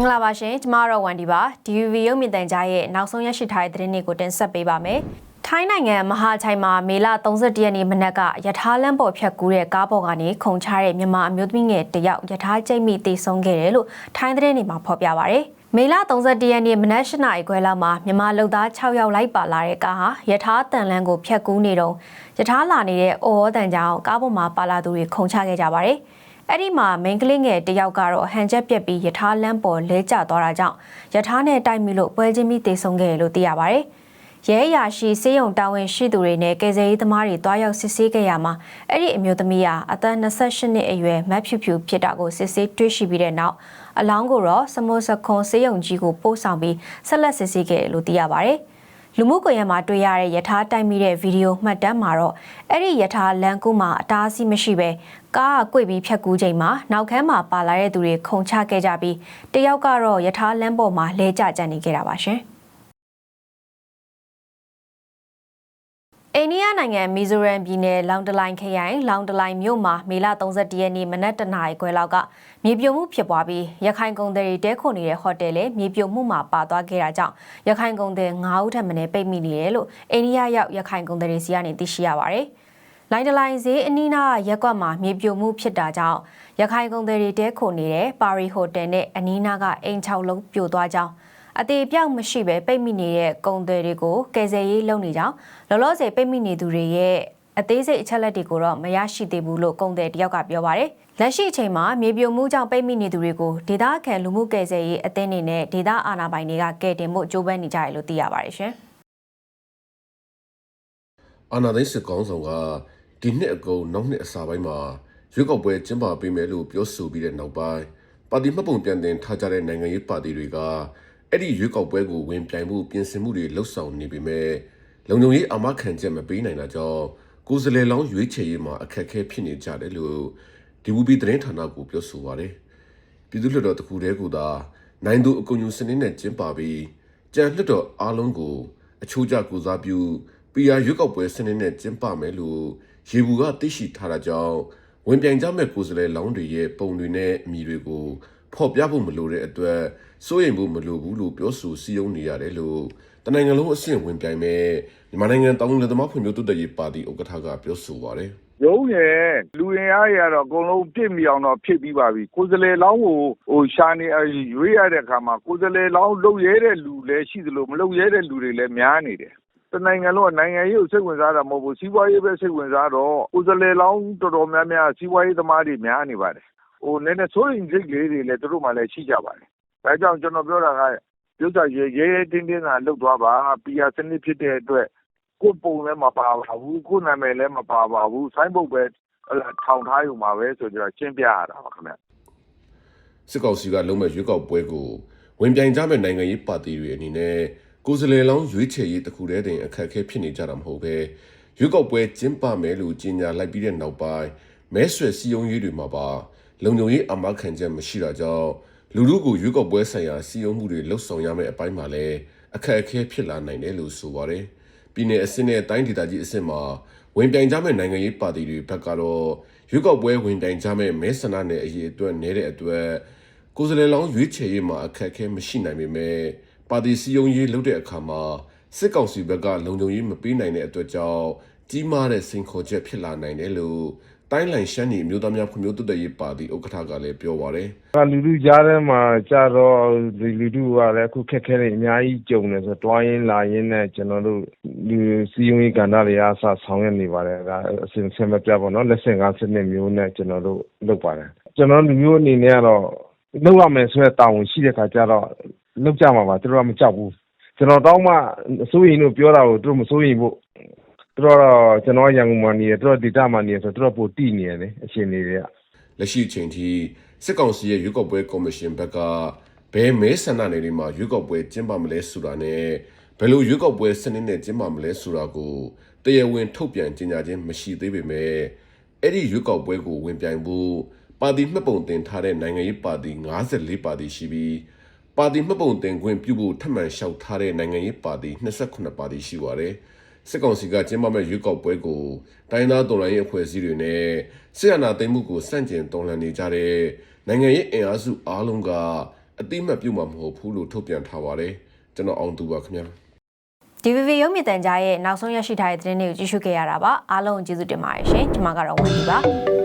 င်္ဂလာပါရှင်ကျမတို့ဝန်ဒီပါ DVB ရုပ်မြင်သံကြားရဲ့နောက်ဆုံးရရှိထားတဲ့သတင်းတွေကိုတင်ဆက်ပေးပါမယ်ထိုင်းနိုင်ငံမဟာချိုင်မှာမေလ31ရက်နေ့မနက်ကယထာလမ်းပေါ်ဖြတ်ကူးတဲ့ကားပေါ်ကနေခုန်ချတဲ့မြန်မာအမျိုးသမီးငယ်တစ်ယောက်ယထာကျိတ်မိတေဆုံးခဲ့တယ်လို့ထိုင်းသတင်းတွေမှာဖော်ပြပါဗျ။မေလ31ရက်နေ့မနက်၈နာရီခွဲလောက်မှာမြန်မာလူသား6ယောက်လိုက်ပါလာတဲ့ကားဟာယထာတန်လန်းကိုဖြတ်ကူးနေတော့ယထာလာနေတဲ့အော်ဟောတန်ကြောင်ကားပေါ်မှာပါလာသူတွေခုန်ချခဲ့ကြပါတယ်။ အဲ့ဒီမှာမိန်းကလေးငယ်တစ်ယောက်ကတော့ဟန်ချက်ပြက်ပြီးယထာလမ်းပေါ်လဲကျသွားတာကြောင့်ယထာနဲ့တိုက်မိလို့ပွဲချင်းပြီးတေဆုံးခဲ့တယ်လို့သိရပါတယ်။ရဲအရာရှိစေယုံတာဝန်ရှိသူတွေနဲ့ကယ်ဆယ်ရေးသမားတွေတွားရောက်စစ်ဆေးခဲ့ရမှာအဲ့ဒီအမျိုးသမီးဟာအသက်28နှစ်အရွယ်မတ်ဖြူဖြူဖြစ်တာကိုစစ်ဆေးတွေ့ရှိပြီးတဲ့နောက်အလောင်းကိုတော့စမိုစခွန်စေယုံကြီးကိုပို့ဆောင်ပြီးဆက်လက်စစ်ဆေးခဲ့တယ်လို့သိရပါတယ်။ လူမှုကွန်ရက်မှာတွေ့ရတဲ့ယထာတိုက်မိတဲ့ဗီဒီယိုမှတ်တမ်းမှာတော့အဲ့ဒီယထာလန်ကူမှာအတားအဆီးမရှိပဲကားကကွေ့ပြီးဖြတ်ကူးချိန်မှာနောက်ခန်းမှာပါလာတဲ့သူတွေခုန်ချခဲ့ကြပြီးတယောက်ကတော့ယထာလန်ပေါ်မှာလဲကျကြံနေခဲ့တာပါရှင်။ အိန္ဒိယနိုင်ငံမီဇိုရမ်ပြည်နယ်လောင်တလိုင်ခရိုင်လောင်တလိုင်မြို့မှာမေလ31ရက်နေ့မနက်တနာရီခွဲလောက်ကမြေပြိုမှုဖြစ်ပွားပြီးရခိုင်ကုန်သည်တွေတဲခုနေတဲ့ဟိုတယ်လည်းမြေပြိုမှုမှာပါသွားခဲ့တာကြောင့်ရခိုင်ကုန်သည်9ဦးထပ်မံပိတ်မိနေတယ်လို့အိန္ဒိယရောက်ရခိုင်ကုန်သည်တွေစီကနေသိရှိရပါတယ်။လိုင်တလိုင်ဈေးအနီးနားရက်ကွက်မှာမြေပြိုမှုဖြစ်တာကြောင့်ရခိုင်ကုန်သည်တွေတဲခုနေတဲ့ပါရီဟိုတယ်နဲ့အနီးနားကအိမ်6လုံးပြိုသွားကြောင်း အသေးပြောက်မရှိပဲပိတ်မိနေတဲ့ကုန်သည်တွေကိုကယ်ဆယ်ရေးလုပ်နေကြောင်းလောလောဆယ်ပိတ်မိနေသူတွေရဲ့အသေးစိတ်အချက်လက်တွေကိုတော့မရရှိသေးဘူးလို့ကုန်သည်တယောက်ကပြောပါတယ်။လက်ရှိအချိန်မှာမြေပြိုမှုကြောင့်ပိတ်မိနေသူတွေကိုဒေသခံလူမှုကယ်ဆယ်ရေးအသင်းတွေနဲ့ဒေသအာဏာပိုင်တွေကကယ်တင်ဖို့ကြိုးပမ်းနေကြတယ်လို့သိရပါတယ်ရှင်။အာနာသိန်းစစ်ကောင်ဆောင်ကဒီနှစ်အကုန်နောက်နှစ်အစာပိုင်းမှာရွေးကောက်ပွဲကျင်းပပေးမယ်လို့ပြောဆိုပြီးတဲ့နောက်ပိုင်းပါတီမှတ်ပုံပြန်တင်ထားကြတဲ့နိုင်ငံရေးပါတီတွေက အဲ့ဒီရွေးကောက်ပွဲကိုဝင်ပြိုင်မှုပြင်ဆင်မှုတွေလှုပ်ဆောင်နေပေမဲ့လုံခြုံရေးအာမခံချက်မပေးနိုင်တာကြောင့်ကိုယ်စလဲလောင်းရွေးချယ်ရေးမှာအခက်အခဲဖြစ်နေကြတယ်လို့ဒီဘူပီသတင်းဌာနကပြောဆိုပါတယ်ပြည်သူ့လွှတ်တော်တခုတည်းကသာနိုင်သူအကုန်ယူစနစ်နဲ့ကျင်းပပြီးကြံလွှတ်တော်အားလုံးကိုအချိုးကျကူစားပြု PR ရွေးကောက်ပွဲစနစ်နဲ့ကျင်းပမယ်လို့ရေဘူးကသိရှိထားတာကြောင့်ဝင်ပြိုင်ကြမဲ့ကိုယ်စားလှယ်လောင်းတွေရဲ့ပုံတွေနဲ့အမည်တွေကို ဖော်ပြဖို့မလိုတဲ့အတွက်စိုးရိမ်ဖို့မလိုဘူးလို့ပြောဆိုစည်းရုံးနေရတယ်လို့တနိုင်ငံလုံးအဆင့်ဝင်ပြိုင်မဲ့မြန်မာနိုင်ငံတောင်လက်သမားဖွံ့ဖြိုးတိုးတက်ရေးပါတီဥက္ကဋ္ဌကပြောဆိုပါတယ်ရုံးရယ်လူရင်အားရတော့အကုန်လုံးပြည့်မီအောင်တော့ဖြစ်ပြီးပါပြီကိုယ်စလဲလောင်းကိုဟိုရှာနေအရွေးရတဲ့အခါမှာကိုယ်စလဲလောင်းလုတ်ရဲတဲ့လူလည်းရှိသလိုမလုတ်ရဲတဲ့လူတွေလည်းများနေတယ်တနိုင်ငံလုံးကနိုင်ငံရေးကိုစိတ်ဝင်စားတာမဟုတ်ဘူးစီးပွားရေးပဲစိတ်ဝင်စားတော့ကိုယ်စလဲလောင်းတော်တော်များများစီးပွားရေးသမားတွေများနေပါတယ် ဟိုနည်းနည်းစိုးရင်စိတ်လေးတွေလည်းတို့မှလည်းရှိကြပါတယ်ဒါကြောင့်ကျွန်တော်ပြောတာကပြုတ်ကြရဲရဲတင်းတင်းသာလုတ်သွားပါပီယာစနစ်ဖြစ်တဲ့အတွက်ကိုယ်ပုံလည်းမပါပါဘူးကိုယ်နာမည်လည်းမပါပါဘူးဆိုင်းဘုတ်ပဲဟလာထောင်ထားယူမှာပဲဆိုကြတော့ရှင်းပြရတာပါခင်ဗျစစ်ကောင်စီကလုံးမဲ့ရွေးကောက်ပွဲကိုဝင်ပြိုင်ကြမဲ့နိုင်ငံရေးပါတီတွေအနေနဲ့ကိုယ်စားလှယ်လောင်းရွေးချယ်ရေးတစ်ခုတည်းတင်အခက်အခဲဖြစ်နေကြတာမဟုတ်ပဲရွေးကောက်ပွဲကျင်းပမယ်လို့ကြေညာလိုက်ပြီးတဲ့နောက်ပိုင်းမဲဆွယ်စည်းရုံးရေးတွေမှာပါ လုံခြုံရေးအမခံချက်မရှိတာကြောင့်လူလူကိုရွေးကောက်ပွဲဆိုင်ရာစည်းရုံးမှုတွေလှုပ်ဆောင်ရမယ့်အပိုင်းမှာလည်းအခက်အခဲဖြစ်လာနိုင်တယ်လို့ဆိုပါတယ်ပြည်내အစစ်နဲ့တိုင်းဒေသကြီးအစစ်မှာဝင်ပြိုင်ကြမဲ့နိုင်ငံရေးပါတီတွေဘက်ကတော့ရွေးကောက်ပွဲဝင်ပြိုင်ကြမဲ့မဲဆန္ဒနယ်အရေးအတွက်နေတဲ့အတွက်ကိုယ်စားလှယ်လောင်းရွေးချယ်ရေးမှာအခက်အခဲမရှိနိုင်ပေမဲ့ပါတီစည်းရုံးရေးလုပ်တဲ့အခါမှာစစ်ကောင်စီဘက်ကလုံခြုံရေးမပေးနိုင်တဲ့အတွက်ကြောင့်ကြီးမားတဲ့စိန်ခေါ်ချက်ဖြစ်လာနိုင်တယ်လို့ တိုင်းလိုင်ရှမ်းပြည်မြို့သားများဖွံ့ဖြိုးတိုးတက်ရေးပါတီဥက္ကဋ္ဌကလည်းပြောပါရယ်။လူထုကြားထဲမှာကြတော့ဒီလူထုကလည်းအခုခက်ခဲနေအများကြီးကြုံနေဆိုတွားရင်းလာရင်းနဲ့ကျွန်တော်တို့လူစီယုံရေးကဏ္ဍတွေအားစဆောင်ရွက်နေပါတယ်ဒါအစဉ်အဆက်မပြတ်ပေါ့နော်လက်ဆင့်ကားစနစ်မျိုးနဲ့ကျွန်တော်တို့လုပ်ပါတယ်ကျွန်တော်လူမျိုးအနေနဲ့ကတော့လုပ်ရမယ်ဆိုတဲ့တာဝန်ရှိတဲ့ခါကျတော့လုပ်ကြမှာပါသူတို့ကမကြောက်ဘူးကျွန်တော်တောင်းမှအစိုးရတို့ပြောတာကိုသူတို့မစိုးရင်ဖို့ သူတို့တော့ကျွန်တော်ရန်ကုန်မှာနေတယ်သူတို့ဒေတာမှာနေတယ်ဆိုတော့သူတို့ပိုတိနေတယ်လေအရှင်တွေကလက်ရှိအချိန်ထိစစ်ကောင်စီရဲ့ရွေးကောက်ပွဲကော်မရှင်ဘက်ကဘယ်မဲဆန္ဒနယ်တွေမှာရွေးကောက်ပွဲကျင်းပမလဲဆိုတာနဲ့ဘယ်လိုရွေးကောက်ပွဲစနစ်နဲ့ကျင်းပမလဲဆိုတာကိုတရားဝင်ထုတ်ပြန်ကြေညာခြင်းမရှိသေးပေမဲ့အဲ့ဒီရွေးကောက်ပွဲကိုဝင်ပြိုင်ဖို့ပါတီမှတ်ပုံတင်ထားတဲ့နိုင်ငံရေးပါတီ54ပါတီရှိပြီးပါတီမှတ်ပုံတင်ခွင့်ပြုဖို့ထပ်မံလျှောက်ထားတဲ့နိုင်ငံရေးပါတီ28ပါတီရှိပါတယ် စစ်ကောင်စီကကျင်းပမဲ့ရွေးကောက်ပွဲကိုတိုင်းသားတော်လှန်ရေးအဖွဲ့အစည်းတွေနဲ့စစ်အာဏာသိမ်းမှုကိုစန့်ကျင်တော်လှန်နေကြတဲ့နိုင်ငံရေးအင်အားစုအားလုံးကအတိအမှတ်ပြုမှာမဟုတ်ဘူးလို့ထုတ်ပြန်ထားပါတယ်ကျွန်တော်အောင်သူပါခင်ဗျာ DVB ရုပ်မြင်သံကြားရဲ့နောက်ဆုံးရရှိထားတဲ့သတင်းတွေကိုကြည့်ရှုခဲ့ရတာပါအားလုံးကျေးဇူးတင်ပါတယ်ရှင်ကျွန်မကတော့ဝန်ဒီပါ